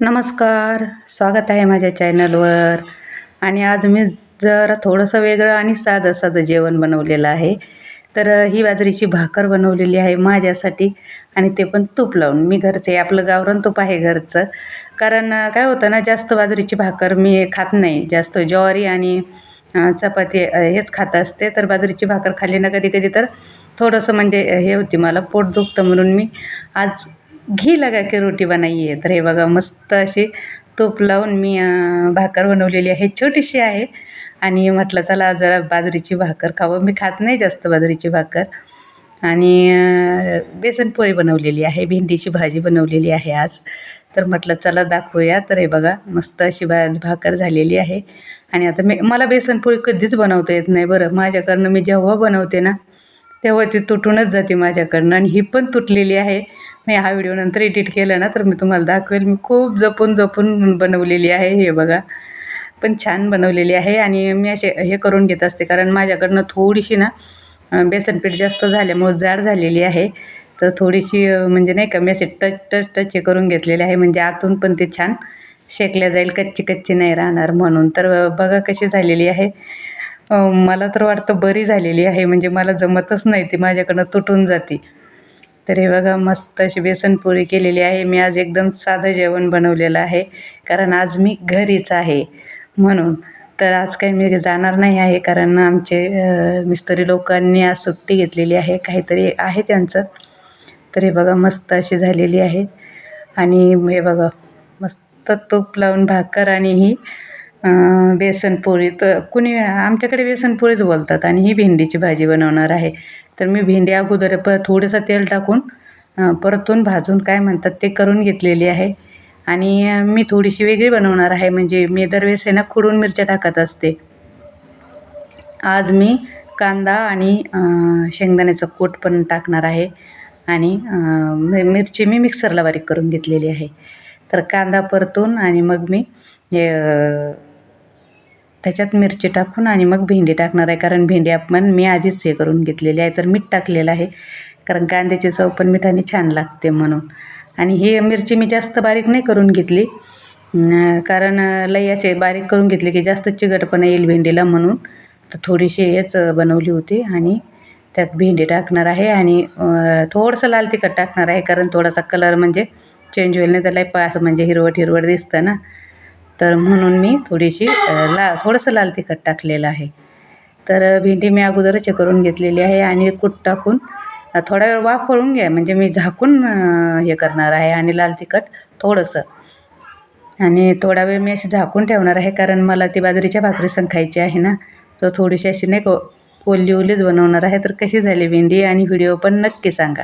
नमस्कार स्वागत आहे माझ्या चॅनलवर. आणि आज मी जरा थोडंसं वेगळं आणि साधं साधं जेवण बनवलेलं आहे. तर ही बाजरीची भाकर बनवलेली आहे माझ्यासाठी आणि ते पण तूप लावून. मी घरचे आपलं गावरण तूप आहे घरचं. कारण काय होतं ना जास्त बाजरीची भाकर मी खात नाही. जास्त ज्वारी आणि चपाती हेच खात असते. तर बाजरीची भाकर खाल्ली ना कधी कधी तर थोडंसं म्हणजे हे होती मला पोट दुखतं म्हणून मी आज घी लगा के रोटी बनाई आहे. तर हे बघा मस्त अशी तूप लावून मी भाकर बनवलेली आहे. छोटीशी आहे. आणि म्हटलं चला जरा बाजरीची भाकर खावं. मी खात नाही जास्त बाजरीची भाकर. आणि बेसनपोळी बनवलेली आहे. भेंडीची भाजी बनवलेली आहे आज. तर म्हटलं चला दाखवूया. तर हे बघा मस्त अशी भा भाकर झालेली आहे. आणि आता मी मला बेसनपोळी कधीच बनवता येत नाही बरं. माझ्याकडनं मी जेव्हा बनवते ना तेव्हा ती तुटूनच जाते माझ्याकडनं. आणि ही पण तुटलेली आहे. मी हा व्हिडिओ नंतर एडिट केला ना तर मी तुम्हाला दाखवेल. मी खूप जपून जपून बनवलेली आहे हे बघा. पण छान बनवलेली आहे आणि मी असे हे करून घेत असते कारण माझ्याकडनं थोडीशी ना बेसनपीठ जास्त झाल्यामुळं जाड झालेली आहे. तर थोडीशी म्हणजे नाही का मी असे टच टच टच हे करून घेतलेले आहे. म्हणजे आतून पण ते छान शेकल्या जाईल कच्ची कच्ची नाही राहणार म्हणून. तर बघा कशी झालेली आहे. मला तर वाटतं बरी झालेली आहे. म्हणजे मला जमतच नाही ती माझ्याकडनं तुटून जाते. तर हे बघा मस्त अशी बेसनपोळी केलेली आहे. मी आज एकदम साधं जेवण बनवलेलं आहे कारण आज मी घरीच आहे म्हणून. तर आज काही मी जाणार नाही आहे कारण आमचे मिस्तरी मिस्त्री लोकांनी आज सुट्टी घेतलेली आहे काहीतरी आहे त्यांचं. तर हे बघा मस्त अशी झालेली आहे. आणि हे बघा मस्त तूप लावून भाकर आणि ही बेसनपोळी तर कुणी आमच्याकडे बेसनपोळीच बोलतात आणि ही भेंडीची भाजी बनवणार आहे. तर मी भेंडी अगोदर प थोडंसं तेल टाकून परतून भाजून काय म्हणतात ते करून घेतलेली आहे. आणि मी थोडीशी वेगळी बनवणार आहे. म्हणजे मी दरवेळेस आहे ना खुडून मिरच्या टाकत असते. आज मी कांदा आणि शेंगदाण्याचं कूट पण टाकणार आहे. आणि मिरची मी मिक्सरला बारीक करून घेतलेली आहे. तर कांदा परतून आणि मग मी हे त्याच्यात मिरची टाकून आणि मग भेंडी टाकणार आहे. कारण भेंडी आपण मी आधीच हे करून घेतलेली आहे. तर मीठ टाकलेलं आहे. कारण कांद्याची चव पण मिठाने छान लागते म्हणून. आणि ही मिरची मी जास्त बारीक नाही करून घेतली. कारण लई असे बारीक करून घेतले की जास्त चिकटपणा येईल भेंडीला म्हणून. तर थोडीशी हेच बनवली होती आणि त्यात भेंडी टाकणार आहे आणि थोडंसं लाल तिखट टाकणार आहे. कारण थोडासा कलर म्हणजे चेंज होईल नाही तर लई असं म्हणजे हिरवट हिरवट दिसतं ना. तर म्हणून मी थोडीशी ला थोडंसं लाल तिखट टाकलेलं आहे. तर भेंडी मी अगोदरच हे करून घेतलेली आहे आणि कूट टाकून थोडा वेळ वाफळून घ्या. म्हणजे मी झाकून हे करणार आहे आणि लाल तिखट थोडंसं. आणि थोडा वेळ मी अशी झाकून ठेवणार आहे कारण मला ती बाजरीच्या भाकरी संखायची आहे ना. तर थोडीशी अशी नाही को ओली ओलीच बनवणार आहे. तर कशी झाली भेंडी? आणि व्हिडिओ पण नक्की सांगा.